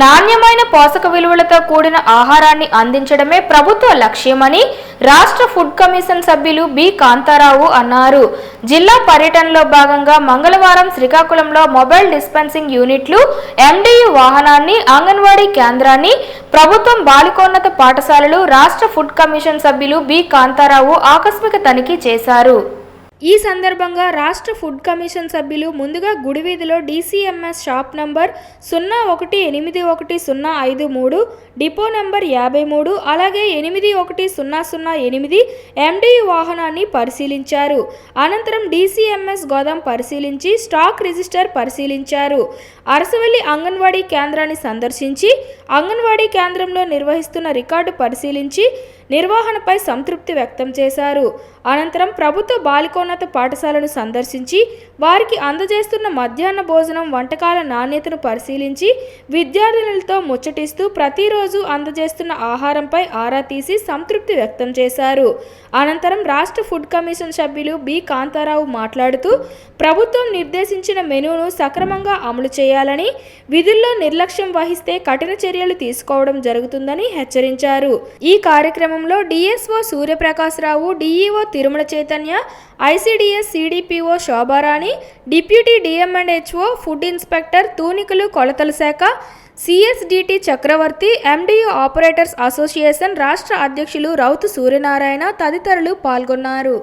నాణ్యమైన పోషక విలువలతో కూడిన ఆహారాన్ని అందించడమే ప్రభుత్వ లక్ష్యమని రాష్ట్ర ఫుడ్ కమిషన్ సభ్యులు బి. కాంతారావు అన్నారు. జిల్లా పర్యటనలో భాగంగా మంగళవారం శ్రీకాకుళంలో మొబైల్ డిస్పెన్సింగ్ యూనిట్లు ఎండియు వాహనాన్ని అంగన్వాడీ కేంద్రాన్ని ప్రభుత్వం బాలికోన్నత పాఠశాలలు రాష్ట్ర ఫుడ్ కమిషన్ సభ్యులు బి. కాంతారావు ఆకస్మిక తనిఖీ చేశారు. ఈ సందర్భంగా రాష్ట్ర ఫుడ్ కమిషన్ సభ్యులు ముందుగా గుడివీధిలో డీసీఎంఎస్ షాప్ నంబర్ సున్నా ఒకటి ఎనిమిది ఒకటి సున్నా ఐదు మూడు డిపో నంబర్ యాభై మూడు అలాగే ఎనిమిది ఒకటి సున్నా సున్నా ఎనిమిది ఎండి వాహనాన్ని పరిశీలించారు. అనంతరం డీసీఎంఎస్ గోదాం పరిశీలించి స్టాక్ రిజిస్టర్ పరిశీలించారు. అరసవల్లి అంగన్వాడీ కేంద్రాన్ని సందర్శించి అంగన్వాడీ కేంద్రంలో నిర్వహిస్తున్న రికార్డు పరిశీలించి నిర్వహణపై సంతృప్తి వ్యక్తం చేశారు. అనంతరం ప్రభుత్వ బాలికోన్నత పాఠశాలను సందర్శించి వారికి అందజేస్తున్న మధ్యాహ్న భోజనం వంటకాల నాణ్యతను పరిశీలించి విద్యార్థినులతో ముచ్చటిస్తూ ప్రతిరోజు అందజేస్తున్న ఆహారంపై ఆరా తీసి సంతృప్తి వ్యక్తం చేశారు. అనంతరం రాష్ట్ర ఫుడ్ కమిషన్ సభ్యులు బి. కాంతారావు మాట్లాడుతూ ప్రభుత్వం నిర్దేశించిన మెనూను సక్రమంగా అమలు చేయాలని విధుల్లో నిర్లక్ష్యం వహిస్తే కఠిన చర్యలు తీసుకోవడం జరుగుతుందని హెచ్చరించారు. ఈ కార్యక్రమంలో DSO Suryaprakashrao DEO Tirumala Chaitanya ICDS CDPO Shobharani deputy DMHO food inspector తూనికలు కొలతల శాఖ CSDT Chakravarthy MDU operators association రాష్ట్ర అధ్యక్షులు రౌతు సూర్యనారాయణ తదితరులు పాల్గొన్నారు.